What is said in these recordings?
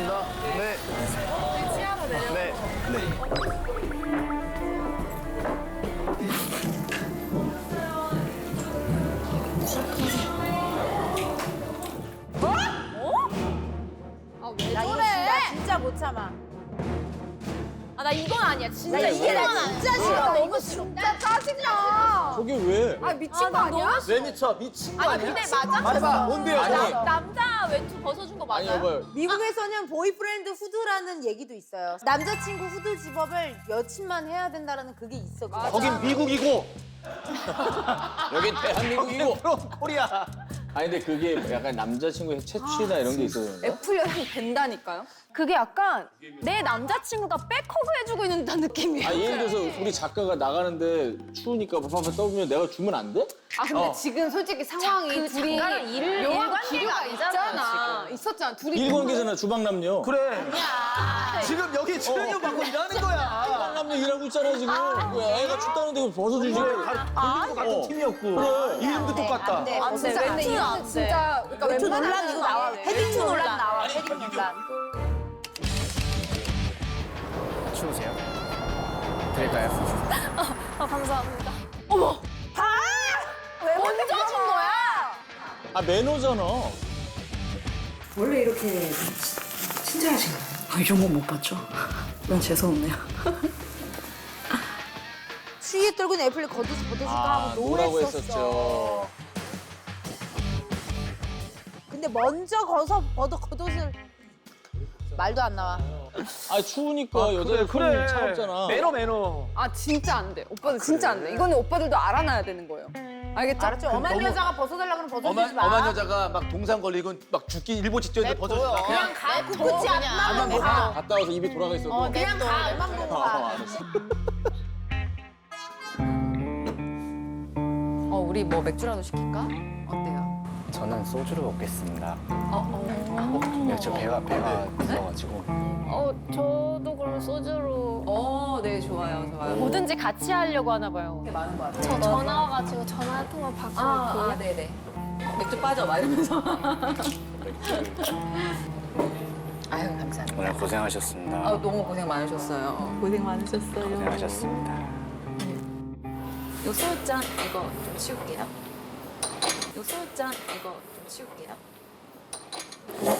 알겠습니다. 네. 네. 네. 나 이거 진짜, 진짜 못 참아. 아 나 이건 아니야 진짜 나 이게 나. 진짜 싫어. 너무 진짜 짜증나. 저게 왜? 아 미친 거 아니야? 왜 미쳐? 미친 거 아니 아니야? 근데 맞아? 말해봐. 뭔데요? 아니. 저게? 남자 외투 벗어준 거 맞아요? 여봐요. 미국에서는 보이프렌드 후드라는 얘기도 있어요. 남자친구 후드 집업을 여친만 해야 된다라는 그게 있어. 그게. 거긴 미국이고 여긴 대한민국이고. 프롬 코리아. 아니 근데 그게 약간 남자친구의 채취나 이런 게 있어요. 애플 여행 된다니까요? 그게 약간 내 남자친구가 백허그 해주고 있는 듯한 느낌이에요. 아 예를 들어서 우리 작가가 나가는데 추우니까 파파파 떠보면 내가 주면 안 돼? 아 근데 지금 솔직히 상황이 그 둘이 일- 일 관계가 기류가 있잖아, 있잖아. 있었잖아. 둘이 일관계잖아 주방 남녀. 그래. 지금 여기 출연료 받고 일하는 거야. 주방남녀 일하고 있잖아 지금. 왜 애가 춥다는데 왜 벗어주지? 돌리고 같은 어. 팀이었고 그래. 이름도 똑같다. 안 돼. 안 돼. 진짜 안 돼. 진짜 그러니까 웬만하면 논란 이거 나와. 헤딩 투 논란 나와. 헤딩 논란. 추우세요? 드릴까요? 아 감사합니다. 어머. 왜 먼저 준 거야? 아 매너잖아. 원래 이렇게 치- 친절하신가요? 아, 이런 건 못 봤죠. 난 재수없네요. 추위에 떨군 애플이 겉옷을 벗어줄까 아 하고 뭐라고 노했었어. 했었죠. 근데 먼저 벗어 벗어 겉옷을 말도 안 나와. 아 추우니까 여자 그래 그래. 차갑잖아. 매너 매너. 아 진짜 안 돼. 오빠들 진짜 안 돼. 이거는 오빠들도 알아놔야 되는 거예요. 알겠죠? 알았죠? 엄한 여자가 벗어달라 그러면 벗어주지 엄한, 마. 엄한 여자가 막 동상 걸리고 막 죽기 일보 직전에 벗어준다. 그냥 가. 그 끝이 앞만 보고 보고 가. 갔다 와서 입이 돌아가 있어도. 그냥 가. 앞만 보고 어, 가. 어. 어 우리 뭐 맥주라도 시킬까? 어때요? 저는 소주를 먹겠습니다. 어, 어. 네, 저 배가 배가 불러가지고 어, 저도 그럼 소주로 어, 네 좋아요, 좋아요. 뭐든지 같이 하려고 하나 봐요. 많은 거 같아요. 저 전화 와가지고 전화 한 통화 받고 아. 아, 네네. 맥주 빠져 막 이러면서. 아유 감사합니다. 오늘 고생하셨습니다. 아 너무 고생 많으셨어요. 고생 많으셨어요. 고생하셨습니다. 요 소잔 이거 좀 치울게요. 요 소잔 이거 좀 치울게요.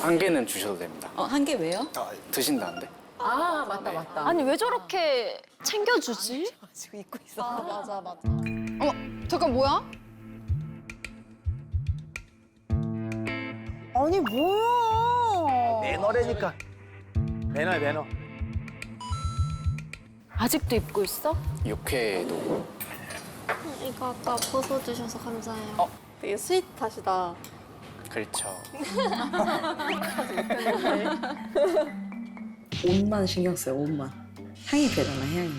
한 개는 주셔도 됩니다. 어 한 개 왜요? 아, 드신다는데? 아 맞다 맞다. 아니 왜 저렇게 챙겨주지? 지금 입고 있어. 맞아 맞아. 어머 잠깐 뭐야? 아니 뭐야? 매너라니까. 매너야 매너. 아직도 입고 있어? 육회도 이거 아까 벗어주셔서 감사해요. 어. 되게 스윗하시다. 그렇죠. 옷만 신경 써요, 옷만. 향이 배잖아, 향이.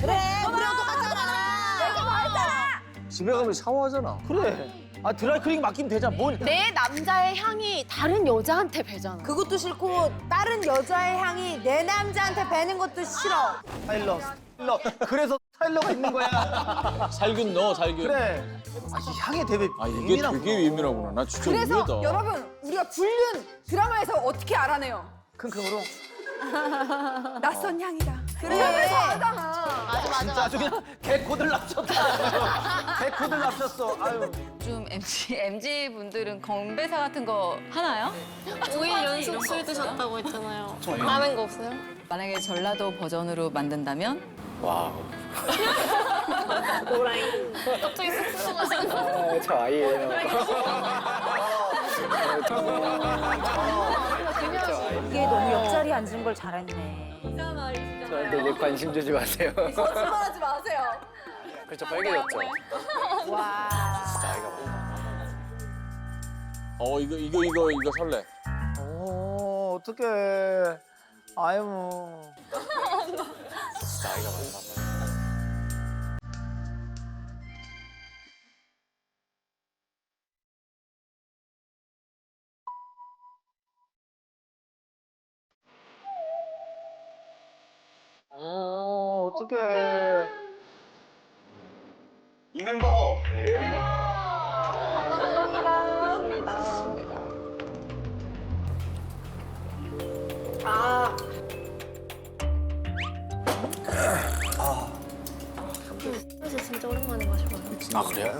그래. 우리랑 똑같잖아. 내가 말했잖아. 집에 가면 샤워하잖아. 그래. 아 드라이클닝 맡기면 되잖아. 뭔? 내 남자의 향이 다른 여자한테 배잖아. 그것도 싫고 다른 여자의 향이 내 남자한테 배는 것도 싫어. 스타일러. 스타일러. 그래서 스타일러가 있는 거야. 살균 넣어 살균. 그래. 아, 이 향에 되게 아 이게 예민하구나. 되게 예민하구나. 나 진짜 그래서 의외다. 여러분 우리가 불륜 드라마에서 어떻게 알아내요? 킁킁으로. 낯선 향이다. 그래. 이러면서 하잖아. 맞아 맞아 진짜 아주 그냥 개코들 납쳤다. 개코들 납쳤어. 아유. 좀 MG MG 분들은 건배사 같은 거 하나요? 5일 연속 술 드셨다고 했잖아요. 다른 거 없어요? 만약에 전라도 버전으로 만든다면 와우. 갑자기 쑥쑥하시는 거. 저 아이예요. 이게 너무 옆자리에 앉은 걸 잘했네. 저한테 이제 관심 주지 마세요. 거짓말하지 마세요. 그렇죠, 빨개졌죠. 와. 나이가 많아. 어 이거 이거 이거 이거 설레. 오 어떡해. 아유 뭐. 나이가 많 어떡해. 이멤버 사실 아, 진짜 오랜만에 마셔봐요. 아 그래요?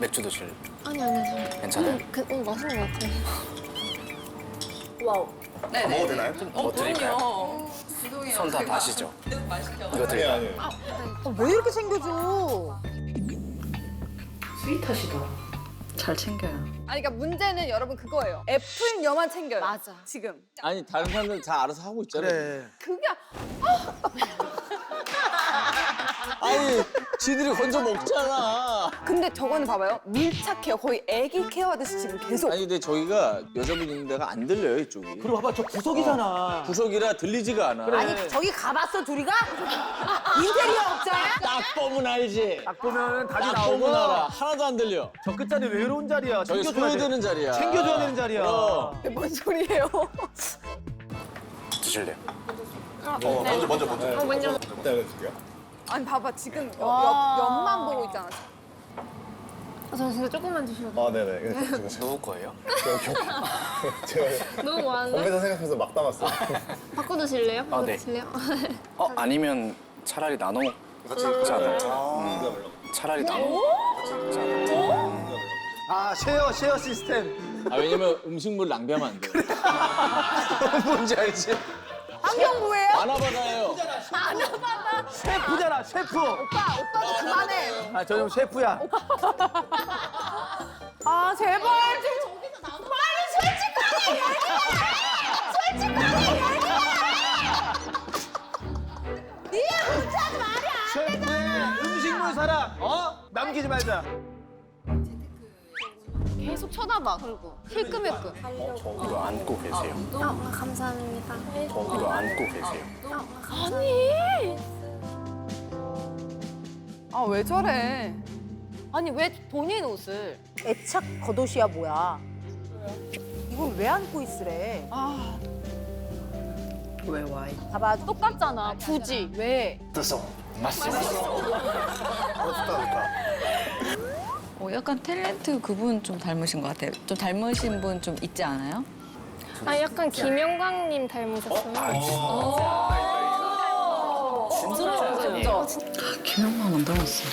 맥주 드실 아니 아니 저 괜찮아요? 그, 오늘 맛있는 것 같아요. 먹어도 되나요? 뭐 드릴까요? 손 다 다시죠? 이거 드릴까요? 어, 왜 이렇게 챙겨줘? 스윗하시다. 잘 챙겨요. 아니 그러니까 문제는 여러분 그거예요. 애플녀만 챙겨요. 맞아. 지금. 아니 다른 사람들 다 알아서 하고 있잖아. 그래. 그게 아니 지들이 건져 먹잖아. 근데 저거는 봐봐요. 밀착해요. 거의 애기 케어하듯이 지금 계속. 아니 근데 저기가 여자분 있는 데가 안 들려요 이쪽이. 그리고 봐봐 저 구석이잖아. 구석이라 들리지가 않아. 아니 저기 가봤어 둘이가? 인테리어 업자야? 딱 보면 알지. 딱 보면 답이 딱 나오고 보면 알아. 하나도 안 들려. 저 끝자리 외로운 자리야. 저기 챙겨줘야 돼. 소외되는 자리야. 챙겨줘야 되는 자리야. 어. 뭔 소리예요? 드실래요? 어, 먼저 먼저 먼저. 어, 먼저. 이따 드릴게요. 아니 봐봐 지금 옆, 옆만 보고 있잖아. 아, 저 진짜 조금만 돼요. 아 네네. 이거 지금 누구 거예요? 제가 너무 많은데? 건배사 생각해서 막 담았어요. 바꿔 드실래요? 바꿔 네. 드실래요? 어 아니면 차라리 나눠 않아요? 음, 차라리 나눠? 아 쉐어 쉐어 시스템. 아 왜냐면 음식물 낭비하면 안 돼. 뭔지 알지? 환경부예요? 하나받아요. 셰프잖아 셰프. 오빠 오빠도 그만해. 아 저좀 셰프야. 아 제발 좀 빨리 솔직하게 얘기해! 솔직하게 얘기해! 니가 문자하지 말이야! 셰프의 음식물 사랑. 어? 남기지 말자. 계속 쳐다봐. 그리고 힐끔힐끔. 이거 안고 계세요. 아, 감사합니다. 이거 안고 계세요. 아니. 아 왜 저래? 아니 왜 본인 옷을? 애착 겉옷이야 뭐야 이걸 왜 안고 있으래 아왜 와이? 봐봐 똑같잖아. 굳이 왜? 어, 약간 탤런트 그분 좀 닮으신 것 같아요. 좀 닮으신 분 좀 있지 않아요? 아, 약간 김영광님 닮으셨어요. 김영만 안 닮았어.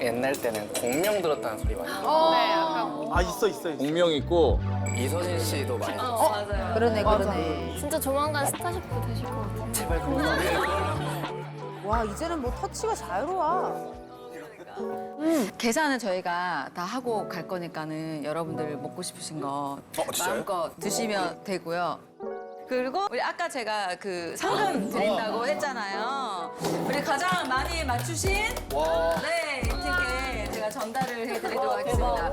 옛날 때는 공명 들었다는 소리 많이 들어요. 네, 약간 아 있어 있어 있어. 공명 있고 이서진 씨도 많이 들었어요. 그러네 그러네 진짜 조만간 스타셰프 되실 것 같아요. 제발 그만. 와 이제는 뭐 터치가 자유로워 계산은 저희가 다 하고 갈 거니까는 여러분들 먹고 싶으신 거 진짜요? 마음껏 드시면 되고요. 그리고 우리 아까 제가 그 상금 드린다고 했잖아요. 우리 가장 많이 맞추신 네, 이 팀께 제가 전달을 해드리도록 하겠습니다.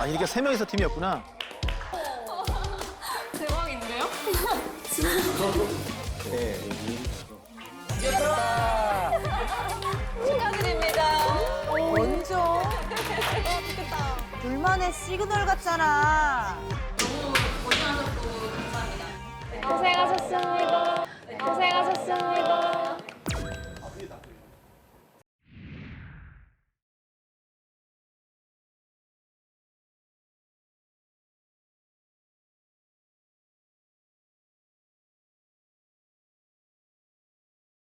아 이렇게 세 명이서 팀이었구나. 대박인데요? 축 둘만의 시그널 같잖아. 고생하셨습니다.